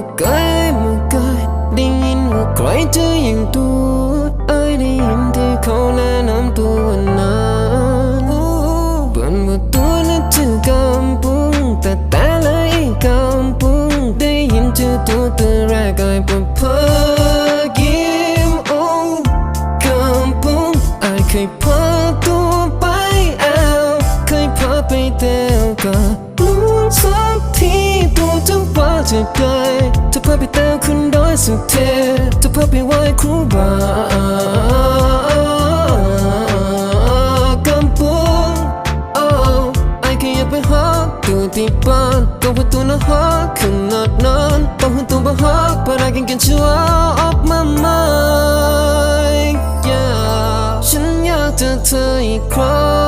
มาไกลมาไกลได้ยินว่าใครจะยังตัวไอ้ได้ยินที่เขาแนะนำตัวว่านั้นเปิดว่าตัวนั้นชื่อกำปุงแต่แต่ละอีกกำปุงได้ยินชื่อตัวตัวแรกกลายเป็นเพอยิ้มโอ้กำปุงไอ้เคยพาตัวไปแอวเคยพาไปเที่ยวกับลุงสักทีตัวจะว่าจะไกลจะ พื่อไปเติมคุณโดยสุดเทจะเพื่อไปไหว้ครูบากัมปูโอ้ไอ้แค่อยากไปหาตัวที่บ้านก็ว่าตัวน่าฮักขนาดนั้นต้องหุ่นตัวบ้าฮัก but I can get you out อกมาใหม่ yeah ฉันอยากเจอเธออีกครั้ง